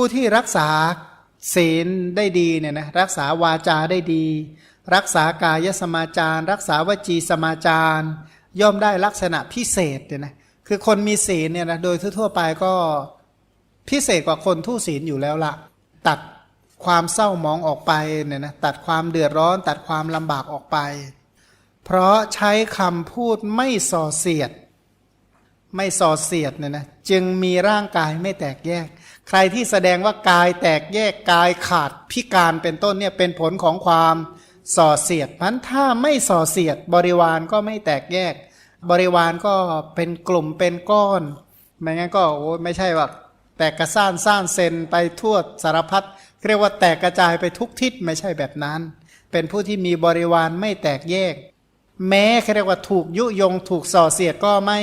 ผู้ที่รักษาศีลได้ดีเนี่ยนะรักษาวาจาได้ดี รักษากายสมาจาร รักษาวจีสมาจารย่อมได้ลักษณะพิเศษเนี่ยนะคือคนมีศีลเนี่ยนะโดยทั่วๆไปก็พิเศษกว่าคนทุศีลอยู่แล้วละตัดความเศร้ามองออกไปเนี่ยนะตัดความเดือดร้อน ตัดความลำบากออกไป เพราะใช้คำพูดไม่ส่อเสียด ไม่ส่อเสียดเนี่ยนะจึงมีร่างกายไม่แตกแยก ใครที่แสดงว่ากายแตกแยกกายขาดพิการเป็นต้นเนี่ยเป็นผลของความส่อเสียดพันถ้าไม่ส่อเสียดบริวารก็ไม่แตกแยก บริวารก็เป็นกลุ่มเป็นก้อนไม่งั้นก็โอ้ไม่ใช่ว่าแตกกระซ่านซ่านเซนไปทั่วสารพัดเรียกว่าแตกกระจายไปทุกทิศไม่ใช่แบบนั้น เป็นผู้ที่มีบริวารไม่แตกแยก แม้เรียกว่าถูกยุยงถูกส่อเสียดก็ไม่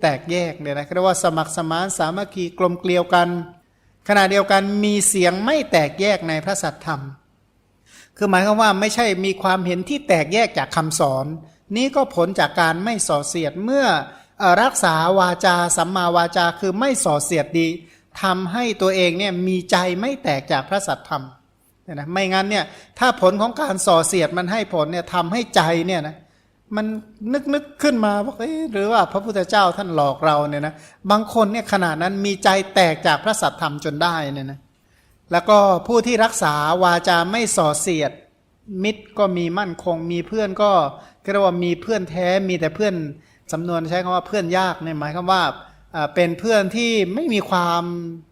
แตกแยกเนี่ยนะเรียกว่าสมัครสมานสามัคคีกลมเกลียวกัน ขณะเดียวกันมีเสียงไม่แตกแยกในพระสัทธรรม คือหมายความว่าไม่ใช่มีความเห็นที่แตกแยกจากคำสอน นี้ก็ผลจากการไม่ส่อเสียดเมื่อรักษาวาจาสัมมาวาจาคือไม่ส่อเสียดดีทำให้ตัวเองเนี่ยมีใจไม่แตกจากพระสัทธรรมนะไม่งั้นเนี่ยถ้าผลของการส่อเสียดมันให้ผลเนี่ยทำให้ใจเนี่ยนะ มันนึกนึกขึ้นมาว่าเอ๊หรือว่าพระพุทธเจ้าท่านหลอกเราเนี่ยนะบางคนเนี่ยขนาดนั้นมีใจแตกจากพระสัทธรรมจนได้เนี่ยนะแล้วก็ผู้ที่รักษาวาจาไม่ส่อเสียด มิตรก็มีมั่นคง มีเพื่อนก็เรียกว่ามีเพื่อนแท้มีแต่เพื่อนสำนวนใช้คำว่าเพื่อนยากเนี่ยหมายควาว่าอ่าเป็นเพื่อนที่ไม่มีความ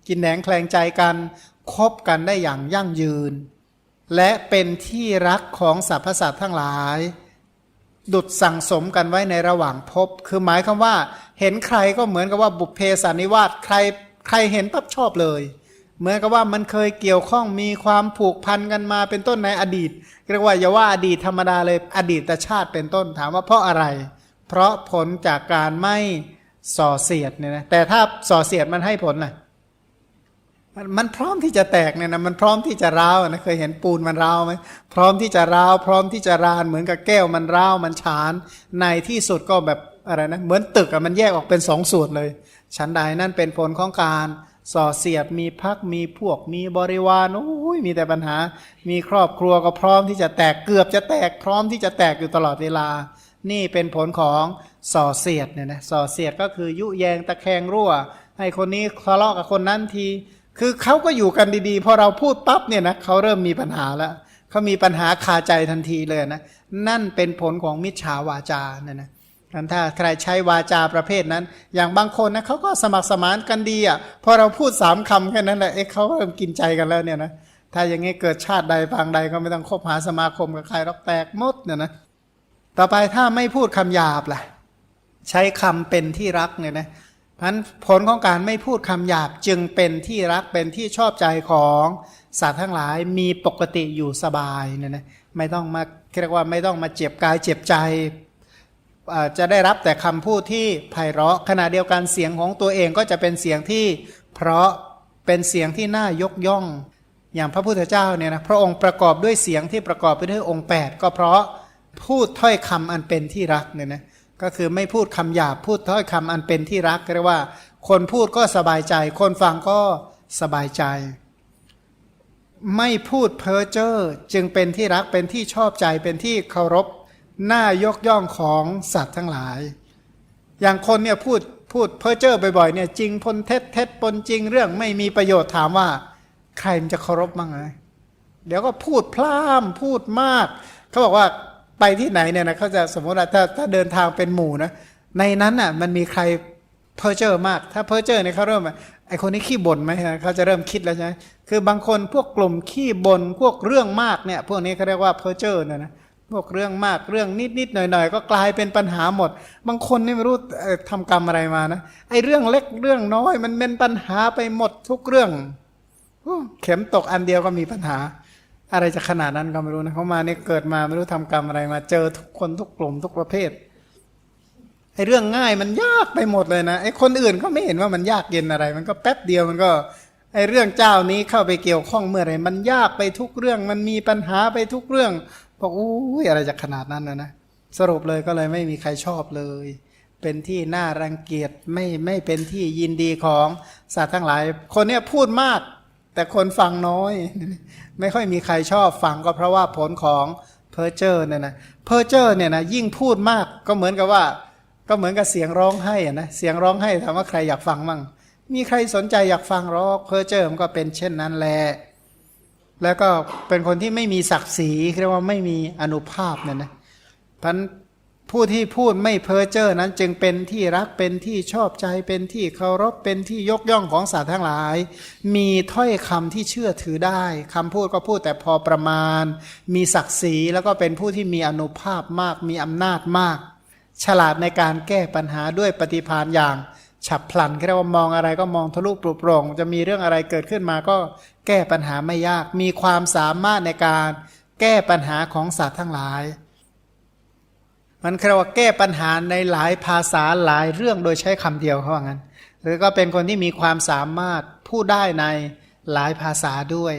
กินแหนงแคลงใจกันคบกันได้อย่างยั่งยืน และเป็นที่รักของสรรพสัตว์ทั้งหลาย ดุดสั่งสมกันไว้ในระหว่างพบ คือหมายคำว่า เห็นใครก็เหมือนกับว่าบุพเพสันนิวาสใครใครเห็นปั๊บชอบเลย เหมือนกับว่ามันเคยเกี่ยวข้องมีความผูกพันกันมาเป็นต้นในอดีตเรียกว่าอย่าว่าอดีตธรรมดาเลยอดีตชาติเป็นต้นถามว่าเพราะอะไร เพราะผลจากการไม่ส่อเสียดเนี่ยนะแต่ถ้าส่อเสียดมันให้ผลน่ะ มันมันพร้อมที่จะแตกเนี่ยนะมันพร้อมที่จะร้าวนะเคยเห็นปูนมันร้าวไหมพร้อมที่จะร้าว พร้อมที่จะรานเหมือนกับแก้วมันร้าวมันฉานในที่สุดก็แบบอะไรนะเหมือนตึกอะมันแยกออกเป็นสองส่วนเลยชั้นใดนั่นเป็นผลของการส่อเสียดมีพักมีพวกมีบริวารโอ้ยมีแต่ปัญหา มีครอบครัวก็พร้อมที่จะแตกเกือบจะแตกพร้อมที่จะแตกอยู่ตลอดเวลา นี่เป็นผลของส่อเสียดเนี่ยนะส่อเสียดก็คือยุแยงตะแคงรั่ว ให้คนนี้ทะเลาะกับคนนั้นที คือเขาก็อยู่กันดีๆ พอเราพูดปั๊บเนี่ยนะเขาเริ่มมีปัญหาแล้วเขามีปัญหาคาใจทันทีเลยนะ นั่นเป็นผลของมิจฉาวาจาเนี่ยนะกันถ้าใครใช้วาจาประเภทนั้น อย่างบางคนนะเขาก็สมัครสมานกันดีอะพอเราพูดสามคำแค่นั้นแหละเอ๊ะเขาเริ่มกินใจกันแล้วเนี่ยนะถ้าอย่างงี้เกิดชาติใดปางใดก็ไม่ต้องคบหาสมาคมกับใครรอกแตกมดเนี่ยนะต่อไปถ้าไม่พูดคำหยาบล่ะ ใช้คำเป็นที่รักเนี่ยนะ พันผลของการไม่พูดคำหยาบจึงเป็นที่รักเป็นที่ชอบใจของสัตว์ทั้งหลายมีปกติอยู่สบายเนี่ยนะไม่ต้องมาเรียกว่าไม่ต้องมาเจ็บกายเจ็บใจจะได้รับแต่คำพูดที่ไพเราะขณะเดียวกันเสียงของตัวเองก็จะเป็นเสียงที่เพราะเป็นเสียงที่น่ายกย่อง อย่างพระพุทธเจ้าเนี่ยนะพระองค์ประกอบด้วยเสียงที่ประกอบไปด้วยองค์ 8 ก็เพราะพูดถ้อยคำอันเป็นที่รักเนี่ยนะ ก็คือไม่พูดคำหยาบพูดถ้อยคำอันเป็นที่รักเรียกว่า คนพูดก็สบายใจ คนฟังก็สบายใจ ไม่พูดเพ้อเจ้อจึงเป็นที่รักเป็นที่ชอบใจเป็นที่เคารพน่ายกย่องของสัตว์ทั้งหลาย อย่างคนเนี่ยพูดพูดเพ้อเจ้อบ่อยๆเนี่ยจริงพลเท็จเท็จปนจริงเรื่องไม่มีประโยชน์ถามว่า ใครมันจะเคารพบ้างไงเดี๋ยวก็พูดพล่ามพูดมาก เขาบอกว่า ไปที่ไหนเนี่ยนะเขาจะสมมติว่าถ้าถ้าเดินทางเป็นหมู่นะในนั้นอะมันมีใครเพ้อเจ้อมาก ถ้าเพ้อเจ้อเนี่ยเขาเริ่มไอคนนี้ขี้บ่นไหมเขาจะเริ่มคิดแล้วใช่ไหมคือบางคนพวกกลุ่มขี้บ่นพวกเรื่องมากเนี่ยพวกนี้เขาเรียกว่าเพ้อเจ้อนะนะพวกเรื่องมากเรื่องนิดๆหน่อยๆก็กลายเป็นปัญหาหมด บางคนนี่ไม่รู้เอ่อทำกรรมอะไรมานะไอเรื่องเล็กเรื่องน้อย มันเป็นปัญหาไปหมดทุกเรื่องเข็มตกอันเดียวก็มีปัญหา อะไรจะขนาดนั้นก็ไม่รู้นะเขามาเนี่ยเกิดมาไม่รู้ทำกรรมอะไรมาเจอทุกคนทุกกลุ่มทุกประเภทไอ้เรื่องง่ายมันยากไปหมดเลยนะไอ้คนอื่นก็ไม่เห็นว่ามันยากเย็นอะไร มันก็แป๊บเดียวมันก็ไอ้เรื่องเจ้านี้เข้าไปเกี่ยวข้องเมื่อไหรมันยากไปทุกเรื่อง มันมีปัญหาไปทุกเรื่องบอกอู้ยอะไรจะขนาดนั้นนะนะสรุปเลยก็เลยไม่มีใครชอบเลย เป็นที่น่ารังเกียจไม่ไม่เป็นที่ยินดีของสัตว์ทั้งหลาย คนเนี้ยพูดมาก แต่คนฟังน้อย ไม่ค่อยมีใครชอบฟังก็เพราะว่าผลของเพอร์เจอร์เนี่ยนะเพอร์เจอร์เนี่ยนะยิ่งพูดมากก็เหมือนกับว่า ก็เหมือนกับเสียงร้องไห้นะเสียงร้องไห้ถามว่าใครอยากฟังมั่งมีใครสนใจอยากฟังร้องเพอร์เจอร์มันก็เป็นเช่นนั้นแหละแล้วก็เป็นคนที่ไม่มีศักดิ์ศรีเรียกว่าไม่มีอนุภาพเนี่ยนะพัน ผู้ที่พูดไม่เพ้อเจ้อนั้นจึงเป็นที่รักเป็นที่ชอบใจเป็นที่เคารพเป็นที่ยกย่องของสัตว์ทั้งหลาย มีถ้อยคำที่เชื่อถือได้คำพูดก็พูดแต่พอประมาณ มีศักดิ์ศรีแล้วก็เป็นผู้ที่มีอนุภาพมากมีอำนาจมาก ฉลาดในการแก้ปัญหาด้วยปฏิภาณอย่าง ฉับพลันเรียกว่ามองอะไรก็มองทะลุปลุกโปร่งจะมีเรื่องอะไรเกิดขึ้นมาก็แก้ปัญหาไม่ยาก มีความสามารถในการแก้ปัญหาของสัตว์ทั้งหลาย มันเรียกว่าแก้ปัญหาในหลายภาษาหลายเรื่องโดยใช้คำเดียวเขาว่างั้น หรือก็เป็นคนที่มีความสามารถพูดได้ในหลายภาษาด้วย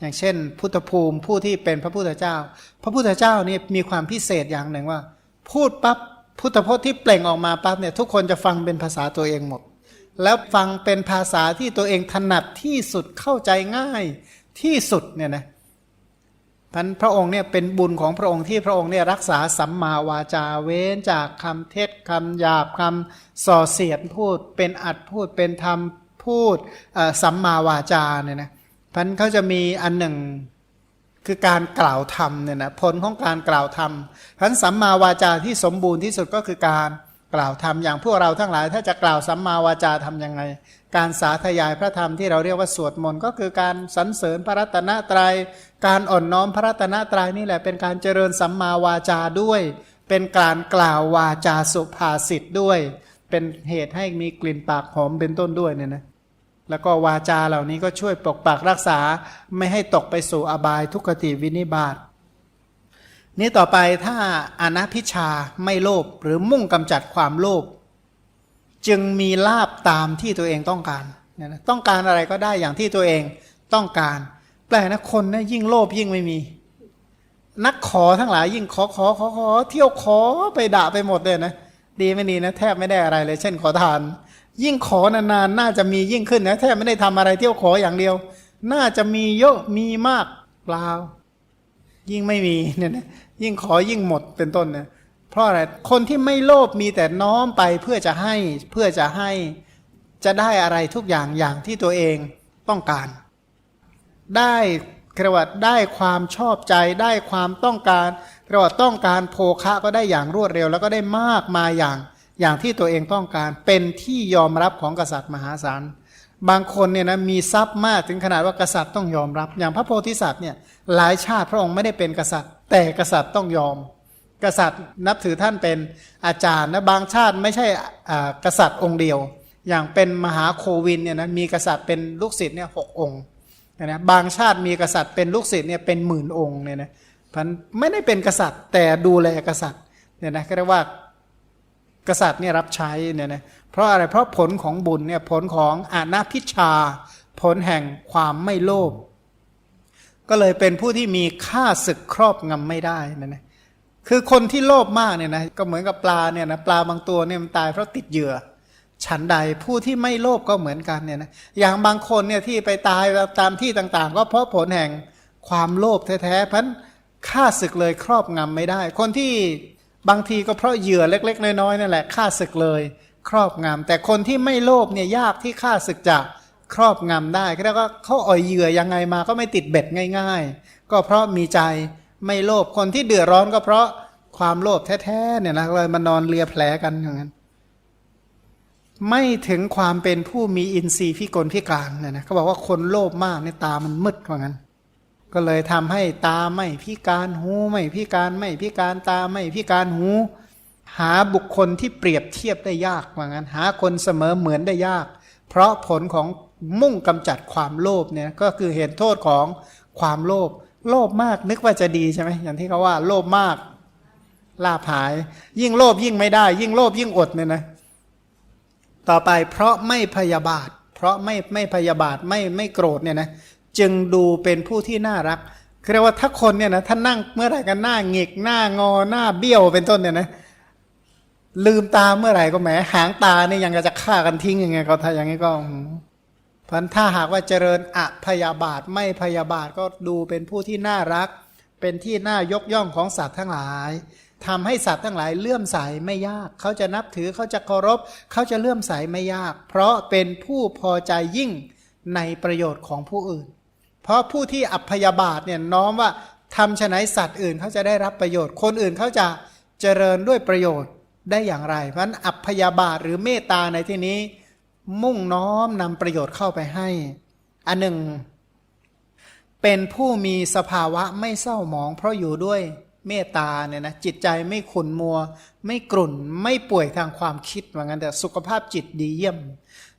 อย่างเช่น พุทธภูมิผู้ที่เป็นพระพุทธเจ้า พระพุทธเจ้านี่มีความพิเศษอย่างหนึ่งว่า พูดปั๊บพุทธพจน์ที่เปล่งออกมาปั๊บเนี่ยทุกคนจะฟังเป็นภาษาตัวเองหมด แล้วฟังเป็นภาษาที่ตัวเองถนัดที่สุดเข้าใจง่ายที่สุดเนี่ยนะ พันพระองค์เนี่ยเป็นบุญของพระองค์ที่พระองค์เนี่ยรักษาสัมมาวาจาเว้นจากคำเท็จคำหยาบคำส่อเสียดพูด เป็นอัดพูดเป็นธรรมพูดสัมมาวาจาเนี่ยนะพันเขาจะมีอันหนึ่งคือการกล่าวธรรมเนี่ยนะผลของการกล่าวธรรมพันสัมมาวาจาที่สมบูรณ์ที่สุดก็คือการกล่าวธรรมอย่างพวกเราทั้งหลาย ถ้าจะกล่าวสัมมาวาจาทำยังไง การสาธยายพระธรรมที่เราเรียกว่าสวดมนต์ก็คือการสรรเสริญพระรัตนตรยัย การอ่อนน้อมพระรัตนตรัยนี่แหละเป็นการเจริญสัมมาวาจาด้วย เป็นการกล่าววาจาสุภาษิตด้วย เป็นเหตุให้มีกลิ่นปากหอมเป็นต้นด้วยเนี่ยนะแล้วก็วาจาเหล่านี้ก็ช่วยปกปักรักษาไม่ให้ตกไปสู่อบายทุกขติวินิบาตนี่ต่อไปถ้าอนัพิชาไม่โลภหรือมุ่งกำจัดความโลภ จึงมีลาบตามที่ตัวเองต้องการเนี่ยนะต้องการอะไรก็ได้อย่างที่ตัวเองต้องการ แปลนะคนนะยิ่งโลภยิ่งไม่มี นักขอทั้งหลายยิ่งขอขอขอขอเที่ยวขอไปด่าไปหมดเลยนะดีไม่ดีนะแทบไม่ได้อะไรเลย เช่นขอทาน ยิ่งขอนานๆน่าจะมียิ่งขึ้นนะแทบไม่ได้ทำอะไรเที่ยวขออย่างเดียว น่าจะมีเยอะมีมากเปล่ายิ่งไม่มีเนี่ยนะยิ่งขอยิ่งหมดเป็นต้นเนี่ย เพราะอะไรคนที่ไม่โลภมีแต่น้อมไปเพื่อจะให้เพื่อจะให้จะได้อะไรทุกอย่างอย่างที่ตัวเองต้องการ ได้กระวัดได้ความชอบใจได้ความต้องการกระวัดต้องการโภคะก็ได้อย่างรวดเร็ว แล้วก็ได้มากมาอย่างอย่างที่ตัวเองต้องการ เป็นที่ยอมรับของกษัตริย์มหาศาลบางคนเนี่ยนะมีทรัพย์มากถึงขนาดว่ากษัตริย์ต้องยอมรับ อย่างพระโพธิสัตว์เนี่ยหลายชาติพระองค์ไม่ได้เป็นกษัตริย์ แต่กษัตริย์ต้องยอม กษัตริย์นับถือท่านเป็นอาจารย์นะบางชาติไม่ใช่กษัตริย์องค์เดียว อย่างเป็นมหาโควินเนี่ยนะมีกษัตริย์เป็นลูกศิษย์เนี่ยหกองค์นะบางชาติมีกษัตริย์เป็นลูกศิษย์เนี่ยเป็นหมื่นองค์เนี่ยนะพันไม่ได้เป็นกษัตริย์แต่ดูแลกษัตริย์เนี่ยนะก็เรียกว่ากษัตริย์เนี่ยรับใช้เนี่ยนะเพราะอะไรเพราะผลของบุญเนี่ยผลของอานาพิชา ผลแห่งความไม่โลภก็เลยเป็นผู้ที่มีค่าศึกครอบงำไม่ได้นะนะ คือคนที่โลภมากเนี่ยนะก็เหมือนกับปลาเนี่ยนะปลาบางตัวเนี่ยมันตายเพราะติดเหยื่อ ฉันใดผู้ที่ไม่โลภก็เหมือนกันเนี่ยนะอย่างบางคนเนี่ยที่ไปตายตามที่ต่างๆ ก็เพราะผลแห่งความโลภแท้ๆเพราะค่าศึกเลยครอบงำไม่ได้ คนที่บางทีก็เพราะเหยื่อเล็ก ๆ น้อยๆนั่นแหละค่าศึกเลยครอบงำแต่คนที่ไม่โลภเนี่ยยากที่ค่าศึกจะครอบงำได้ก็เรียกว่าเขาอ่อยเหยื่อยังไงมาก็ไม่ติดเบ็ดง่าย ๆ ก็เพราะมีใจ ไม่โลภคนที่เดือดร้อนก็เพราะความโลภแท้ๆเนี่ยนะเลยมานอนเลียแผลกันอย่างนั้น ไม่ถึงความเป็นผู้มีอินทรีย์พิกลพิการเนี่ยนะเขาบอกว่าคนโลภมากในตามันมืดว่างั้น ก็เลยทำให้ตาไม่พิการหูไม่พิการไม่พิการตาไม่พิการหู หาบุคคลที่เปรียบเทียบได้ยากว่างั้น หาคนเสมอเหมือนได้ยาก เพราะผลของมุ่งกำจัดความโลภเนี่ยก็คือเห็นโทษของความโลภ โลภมากนึกว่าจะดีใช่ไหมอย่างที่เขาว่า โลภมากลาภหาย ยิ่งโลภยิ่งไม่ได้ ยิ่งโลภยิ่งอดเนี่ยนะ ต่อไปเพราะไม่พยาบาท เพราะไม่ไม่พยาบาทไม่ไม่โกรธเนี่ยนะจึงดูเป็นผู้ที่น่ารักเรียกว่าถ้าคนเนี่ยนะท่านนั่งเมื่อไหร่กันหน้าหงิกหน้างอหน้าเบี้ยวเป็นต้นเนี่ยนะลืมตาเมื่อไหร่ก็แหมหางตาเนี่ยยังจะฆ่ากันทิ้งยังไงก็ถ้าอย่างนี้ก็ พราะพันถ้าหากว่าเจริญอพยาบาทไม่พยาบาทก็ดูเป็นผู้ที่น่ารัก เป็นที่น่ายกย่องของสัตว์ทั้งหลายทำให้สัตว์ทั้งหลายเลื่อมใสไม่ยาก เขาจะนับถือเขาจะเคารพ เขาจะเลื่อมใสไม่ยาก เพราะเป็นผู้พอใจยิ่งในประโยชน์ของผู้อื่น เพราะผู้ที่อัพยาบาทเนี่ยน้อมว่าทำฉะไหนสัตว์อื่นเขาจะได้รับประโยชน์ คนอื่นเขาจะเจริญด้วยประโยชน์ได้อย่างไร เพราะฉะนั้นอัพยาบาทหรือเมตตาในที่นี้ มุ่งน้อมนำประโยชน์เข้าไปให้ อันหนึ่ง เป็นผู้มีสภาวะไม่เศร้าหมอง เพราะอยู่ด้วยเมตตาเนี่ยนะจิตใจไม่ขุนมัว ไม่กลุ่นไม่ป่วยทางความคิดว่างั้นแต่สุขภาพจิตดีเยี่ยม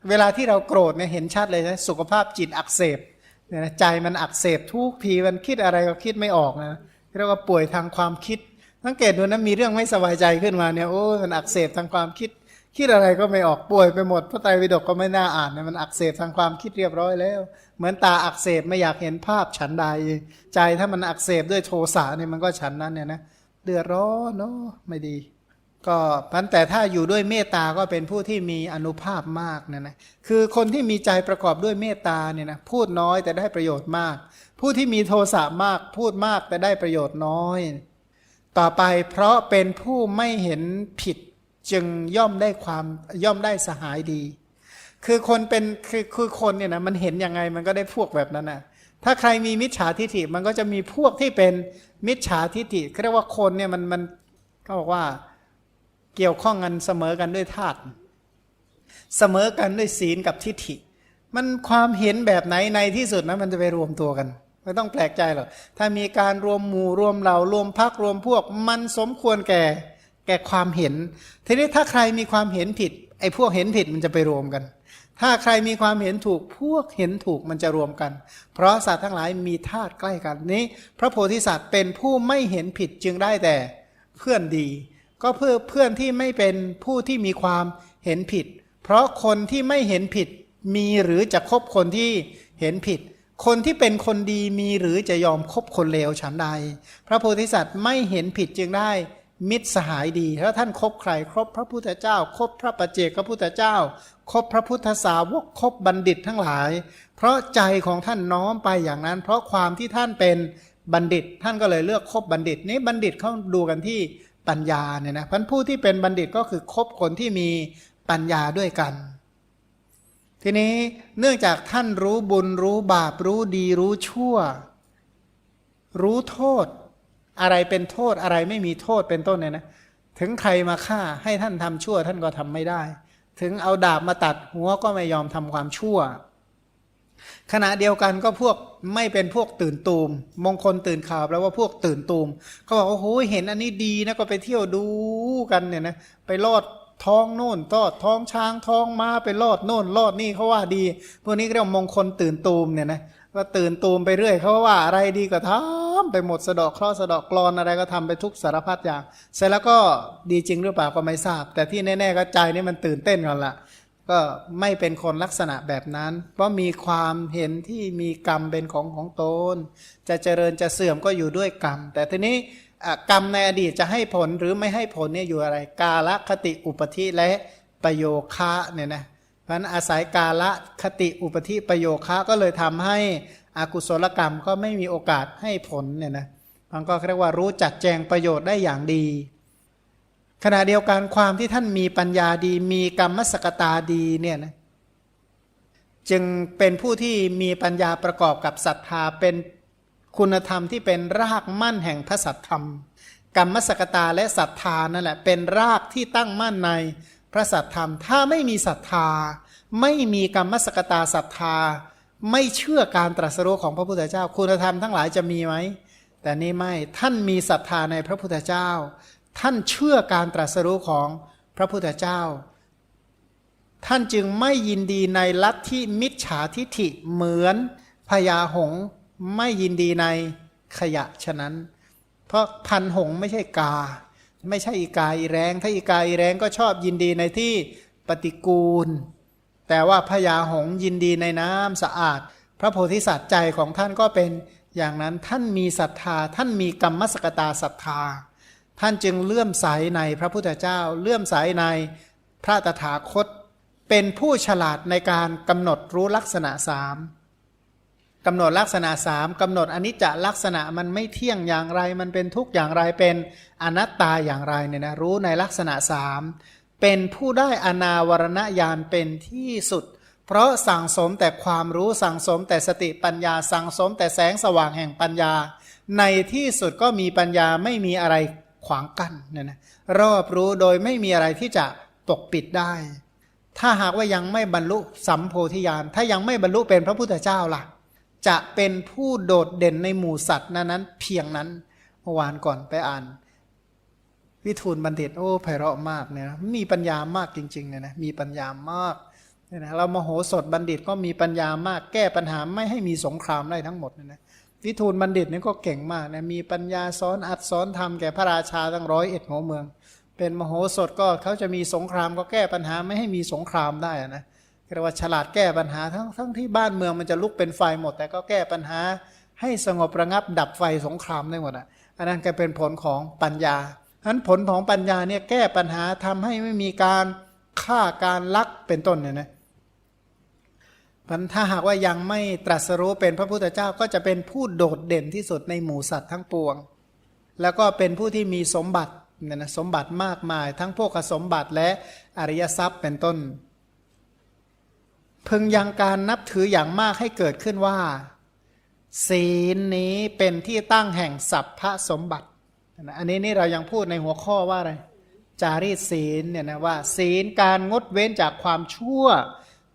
เวลาที่เราโกรธเนี่ยเห็นชัดเลยนะสุขภาพจิตอักเสบเนี่ยนะใจมันอักเสบทุกทีมันคิดอะไรก็คิดไม่ออกนะเรียกว่าป่วยทางความคิดสังเกตดูนะมีเรื่องไม่สบายใจขึ้นมาเนี่ยโอ้มันอักเสบทางความคิด คิดอะไรก็ไม่ออกป่วยไปหมดพระไตรปิฎกก็ไม่น่าอ่านนะมันอักเสบทางความคิดเรียบร้อยแล้ว เหมือนตาอักเสบไม่อยากเห็นภาพฉันใด ใจถ้ามันอักเสบด้วยโทสะเนี่ยมันก็ฉันนั้นเนี่ยนะเดือดร้อนเนาะไม่ดี ก็พันแต่ถ้าอยู่ด้วยเมตตาก็เป็นผู้ที่มีอนุภาพมากเนี่ยนะคือคนที่มีใจประกอบด้วยเมตตาเนี่ยนะพูดน้อยแต่ได้ประโยชน์มาก ผู้ที่มีโทสะมากพูดมากแต่ได้ประโยชน์น้อย ต่อไปเพราะเป็นผู้ไม่เห็นผิด จึงย่อมได้ความย่อมได้สหายดี คือคนเป็นคือคือคนเนี่ยนะมันเห็นยังไงมันก็ได้พวกแบบนั้นนะถ้าใครมีมิจฉาทิฐิมันก็จะมีพวกที่เป็นมิจฉาทิฐิเรียกว่าคนเนี่ยมันมันเขาบอกว่าเกี่ยวข้องกันเสมอกันด้วยธาตุเสมอกันด้วยศีลกับทิฐิ มันความเห็นแบบไหนในที่สุดนะมันจะไปรวมตัวกันไม่ต้องแปลกใจหรอกถ้ามีการรวมหมู่รวมเหล่ารวมพักรวมพวก มันสมควรแก่ แก่ความเห็น ทีนี้ถ้าใครมีความเห็นผิด ไอ้พวกเห็นผิดมันจะไปรวมกัน ถ้าใครมีความเห็นถูกพวกเห็นถูกมันจะรวมกัน เพราะสัตว์ทั้งหลายมีธาตุใกล้กันนี้ พระโพธิสัตว์เป็นผู้ไม่เห็นผิดจึงได้แต่เพื่อนดี ก็เพื่อเพื่อนที่ไม่เป็นผู้ที่มีความเห็นผิด เพราะคนที่ไม่เห็นผิดมีหรือจะคบคนที่เห็นผิด คนที่เป็นคนดีมีหรือจะยอมคบคนเลวฉันใด พระโพธิสัตว์ไม่เห็นผิดจึงได้ มิตรสหายดีแล้วท่านคบใครครบพระพุทธเจ้า คบพระประเจกพระพุทธเจ้า คบพระพุทธสาวกคบบัณฑิตทั้งหลาย เพราะใจของท่านน้อมไปอย่างนั้น เพราะความที่ท่านเป็นบัณฑิต ท่านก็เลยเลือกคบบัณฑิตนี้บัณฑิตเขาดูกันที่ปัญญาเนี่ยนะพันผู้ที่เป็นบัณฑิตก็คือคบคนที่มีปัญญาด้วยกัน ทีนี้เนื่องจากท่านรู้บุญรู้บาปรู้ดีรู้ชั่ว รู้โทษ อะไรเป็นโทษอะไรไม่มีโทษเป็นต้นเนี่ยนะถึงใครมาฆ่าให้ท่านทำชั่วท่านก็ทำไม่ได้ ถึงเอาดาบมาตัดหัวก็ไม่ยอมทำความชั่ว ขณะเดียวกันก็พวกไม่เป็นพวกตื่นตูม มงคลตื่นข่าวแปลว่าพวกตื่นตูมเขาบอกโอ้โหเห็นอันนี้ดีนะก็ไปเที่ยวดูกันเนี่ยนะไปลอดท้องโน่นทอดท้องช้างท้องม้าไปลอดโน่นลอดนี่เขาว่าดี พวกนี้เรียกมงคลตื่นตูมเนี่ยนะ ก็ตื่นตูมไปเรื่อยเขาว่าอะไรดีก็ทำไปหมดสะดอกเคราะห์สะดอกกรอนอะไรก็ทำไปทุกสารพัดอย่าง เสร็จแล้วก็ดีจริงหรือเปล่าก็ไม่ทราบ แต่ที่แน่ ๆ ก็ใจนี่มันตื่นเต้นก่อนละก็ไม่เป็นคนลักษณะแบบนั้น เพราะมีความเห็นที่มีกรรมเป็นของของตน จะเจริญจะเสื่อมก็อยู่ด้วยกรรม แต่ทีนี้กรรมในอดีตจะให้ผลหรือไม่ให้ผลเนี่ยอยู่อะไร กาลคติอุปธิและประโยคะเนี่ยนะ เพราะนั้นอาศัยกาละคติอุปธิประโยคะก็เลยทำให้อากุศลกรรมก็ไม่มีโอกาสให้ผลเนี่ยนะมันก็เรียกว่ารู้จัดแจงประโยชน์ได้อย่างดี ขณะเดียวกันความที่ท่านมีปัญญาดี มีกรรมสกตาดีเนี่ยนะจึงเป็นผู้ที่มีปัญญาประกอบกับศรัทธาเป็นคุณธรรมที่เป็นรากมั่นแห่งพระสัทธรรม กรรมสกตาและศรัทธานั่นแหละเป็นรากที่ตั้งมั่นใน พระสัทธรรม ถ้าไม่มีศรัทธา ไม่มีกรรมสกตาศรัทธา ไม่เชื่อการตรัสรู้ของพระพุทธเจ้า คุณธรรมทั้งหลายจะมีไหมแต่นี่ไม่ท่านมีศรัทธาในพระพุทธเจ้า ท่านเชื่อการตรัสรู้ของพระพุทธเจ้า ท่านจึงไม่ยินดีในลัทธิมิจฉาทิฐิเหมือนพญาหงไม่ยินดีในขยะฉะนั้น เพราะพันหงไม่ใช่กา ไม่ใช่อีกาอีแรง ถ้าอีกาอีแรงก็ชอบยินดีในที่ปฏิกูล แต่ว่าพญาหงยินดีในน้ำสะอาด พระโพธิสัตว์ใจของท่านก็เป็นอย่างนั้นท่านมีศรัทธา ท่านมีกรรมสกตาศรัทธา ท่านจึงเลื่อมใสในพระพุทธเจ้า เลื่อมใสในพระตถาคต เป็นผู้ฉลาดในการกำหนดรู้ลักษณะสาม กำหนดลักษณะสามกำหนดอนิจจลักษณะมันไม่เที่ยงอย่างไร มันเป็นทุกข์อย่างไรเป็นอนัตตาอย่างไรเนี่ยนะรู้ในลักษณะสามเป็นผู้ได้อนาวรณญาณเป็นที่สุด เพราะสั่งสมแต่ความรู้สั่งสมแต่สติปัญญา สั่งสมแต่แสงสว่างแห่งปัญญา ในที่สุดก็มีปัญญาไม่มีอะไรขวางกั้นเนี่ยนะรอบรู้โดยไม่มีอะไรที่จะปกปิดได้ ถ้าหากว่ายังไม่บรรลุสัมโพธิญาณถ้ายังไม่บรรลุเป็นพระพุทธเจ้าล่ะ จะเป็นผู้โดดเด่นในหมู่สัตว์นั้นเพียงนั้นเมื่อวานก่อนไปอ่าน วิทูลบัณฑิตโอ้ไพเราะมากเนี่ยมีปัญญามากจริงๆเนี่ยนะมีปัญญามากเนี่ยนะเรามโหสถบัณฑิตก็มีปัญญามากแก้ปัญหาไม่ให้มีสงครามได้ทั้งหมดเนี่ยนะวิทูลบัณฑิตนี่ก็เก่งมากนะมีปัญญาสอนอัดสอนทำแก่พระราชาตั้งร้อยเอ็ดหัวเมือง เป็นมโหสถก็เขาจะมีสงครามก็แก้ปัญหาไม่ให้มีสงครามได้นะเเรียกว่าฉลาดแก้ปัญหาทั้งทั้งที่บ้านเมืองมันจะลุกเป็นไฟหมด แต่ก็แก้ปัญหาให้สงบระงับดับไฟสงครามได้หมดอะอันนั้นก็เป็นผลของปัญญาฉะนั้นผลของปัญญาเนี่ยแก้ปัญหาทำให้ไม่มีการฆ่าการลักเป็นต้นเนี่ยนะพันถ้าหากว่ายังไม่ตรัสรู้เป็นพระพุทธเจ้าก็จะเป็นผู้โดดเด่นที่สุดในหมู่สัตว์ทั้งปวง แล้วก็เป็นผู้ที่มีสมบัติเนี่ยนะสมบัติมากมาย ทั้งพวกสมบัติและอริยทรัพย์เป็นต้น พึงยังการนับถืออย่างมากให้เกิดขึ้นว่า ศีลนี้เป็นที่ตั้งแห่งสัพพะสมบัติอันนี้นี่เรายังพูดในหัวข้อว่าอะไรจารีศีลเนี่ยนะว่า ศีลการงดเว้นจากความชั่ว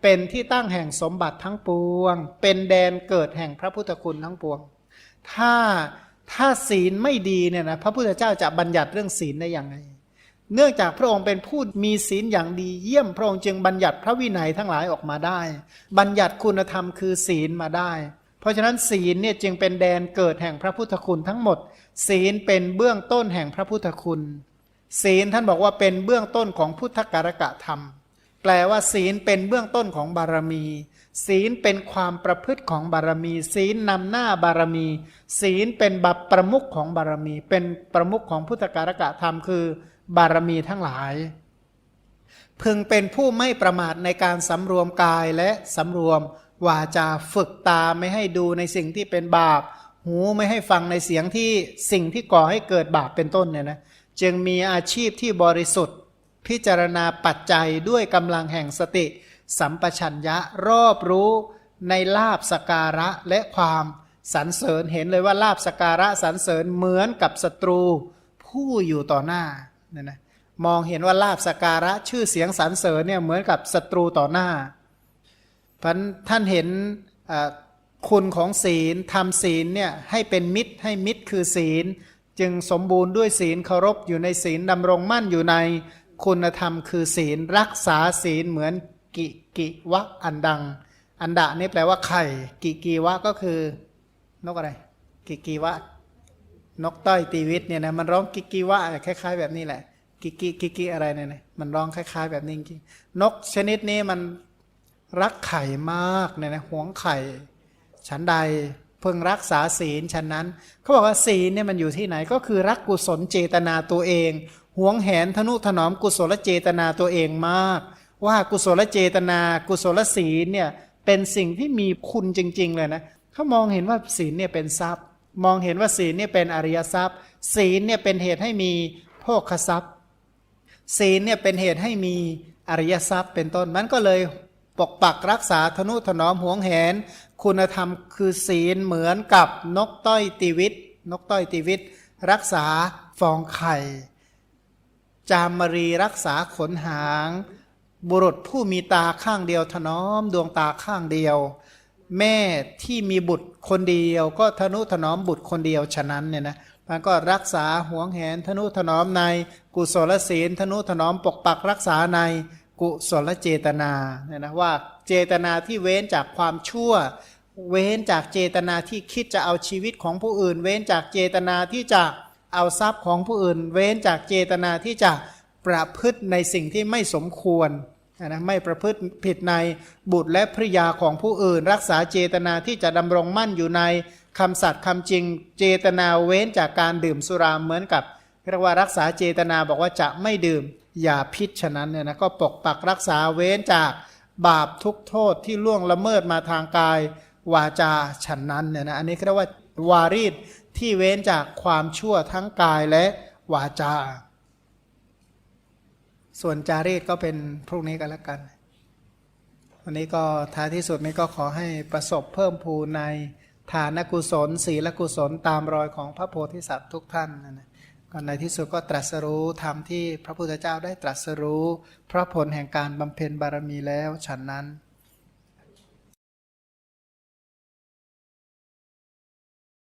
เป็นที่ตั้งแห่งสมบัติทั้งปวง เป็นแดนเกิดแห่งพระพุทธคุณทั้งปวง ถ้าถ้าศีลไม่ดีเนี่ยนะพระพุทธเจ้าจะบัญญัติเรื่องศีลได้อย่างไร เนื่องจากพระองค์เป็นผู้มีศีลอย่างดีเยี่ยมพระองค์จึงบัญญัติพระวินัยทั้งหลายออกมาได้ บัญญัติคุณธรรมคือศีลมาได้ เพราะฉะนั้นศีลเนี่ยจึงเป็นแดนเกิดแห่งพระพุทธคุณทั้งหมด ศีลเป็นเบื้องต้นแห่งพระพุทธคุณ ศีลท่านบอกว่าเป็นเบื้องต้นของพุทธการกะธรรม แปลว่าศีลเป็นเบื้องต้นของบารมี ศีลเป็นความประพฤติของบารมี ศีลนำหน้าบารมี ศีลเป็นบัพประมุขของบารมี เป็นประมุขของพุทธการกะธรรมคือ บารมีทั้งหลาย พึงเป็นผู้ไม่ประมาทในการสำรวมกายและสำรวมวาจาฝึกตาไม่ให้ดูในสิ่งที่เป็นบาป หูไม่ให้ฟังในเสียงที่สิ่งที่ก่อให้เกิดบาปเป็นต้นเนี่ยนะจึงมีอาชีพที่บริสุทธิ์ พิจารณาปัจจัยด้วยกำลังแห่งสติ สัมปชัญญะรอบรู้ในลาบสการะและความสรรเสริญเห็นเลยว่าลาบสการะสรรเสริญเหมือนกับศัตรูผู้อยู่ต่อหน้า เนี่ยนะมองเห็นว่าลาบสการะชื่อเสียงสรรเสริญเนี่ยเหมือนกับศัตรูต่อหน้าพันท่านเห็นคุณของศีลทำศีลเนี่ยให้เป็นมิตรให้มิตรคือศีล จึงสมบูรณ์ด้วยศีลเคารพอยู่ในศีลดำรงมั่นอยู่ในคุณธรรมคือศีลรักษาศีลเหมือนกิกิวะอันดัง อันดะนี่แปลว่าไข่ กิกีวะก็คือนกอะไร กิกีวะ นกต้อยตีวิตเนี่ยนะมันร้องกิกีวะคล้าย ๆ แบบนี้แหละ กิกิกิกิอะไรเนี่ยมันร้องคล้าย ๆ แบบนี้จริงนกชนิดนี้มันรักไข่มากเนี่ยนะหวงไข่ฉันใดเพิ่งรักษาศีลฉันนั้น เขาบอกว่าศีลเนี่ยมันอยู่ที่ไหนก็คือรักกุศลเจตนาตัวเองหวงแหนทนุถนอมกุศลเจตนาตัวเองมาก ว่ากุศลเจตนากุศลศีลเนี่ยเป็นสิ่งที่มีคุณจริง ๆ เลยนะเขามองเห็นว่าศีลเนี่ยเป็นทรัพย์ มองเห็นว่าศีลเนี่ยเป็นอริยทรัพย์ ศีลเนี่ยเป็นเหตุให้มีโภคทรัพย์ ศีลเนี่ยเป็นเหตุให้มีอริยทรัพย์ เป็นต้นมันก็เลยปกปักรักษาธนุถนอมหวงแหน คุณธรรมคือศีลเหมือนกับนกต้อยตีวิต นกต้อยตีวิต รักษาฟองไข่ จามรีรักษาขนหาง บุรุษผู้มีตาข้างเดียวถนอมดวงตาข้างเดียว แม่ที่มีบุตรคนเดียว ก็ทนุถนอมบุตรคนเดียวฉะนั้นเนี่ยนะมันก็รักษาห่วงแหนทนุถนอมในกุศลศีลทนุถนอมปกปักรักษาในกุศลเจตนาเนี่ยนะว่าเจตนาที่เว้นจากความชั่ว เว้นจากเจตนาที่คิดจะเอาชีวิตของผู้อื่น เว้นจากเจตนาที่จะเอาทรัพย์ของผู้อื่น เว้นจากเจตนาที่จะประพฤติในสิ่งที่ไม่สมควร นะไม่ประพฤติผิดในบุตรและภริยาของผู้อื่น รักษาเจตนาที่จะดำรงมั่นอยู่ในคำสัตย์คำจริง เจตนาเว้นจากการดื่มสุราเหมือนกับเรียกว่ารักษาเจตนาบอกว่าจะไม่ดื่มอย่าพิษฉะนั้นเนี่ยนะก็ปกปักรักษาเว้นจากบาปทุกโทษที่ล่วงละเมิดมาทางกายวาจาฉันนั้นเนี่ยนะอันนี้เรียกว่าวารีดที่เว้นจากความชั่วทั้งกายและวาจา ส่วนจารีตก็เป็นพรุ่งนี้กันแล้วกัน วันนี้ก็ท้ายที่สุดนี้ก็ขอให้ประสบเพิ่มภูในฐานกุศล ศีลกุศลตามรอยของพระโพธิสัตว์ทุกท่านนะก่อนในที่สุดก็ตรัสรู้ธรรมที่พระพุทธเจ้าได้ตรัสรู้ เพราะผลแห่งการบำเพ็ญบารมีแล้วฉันนั้น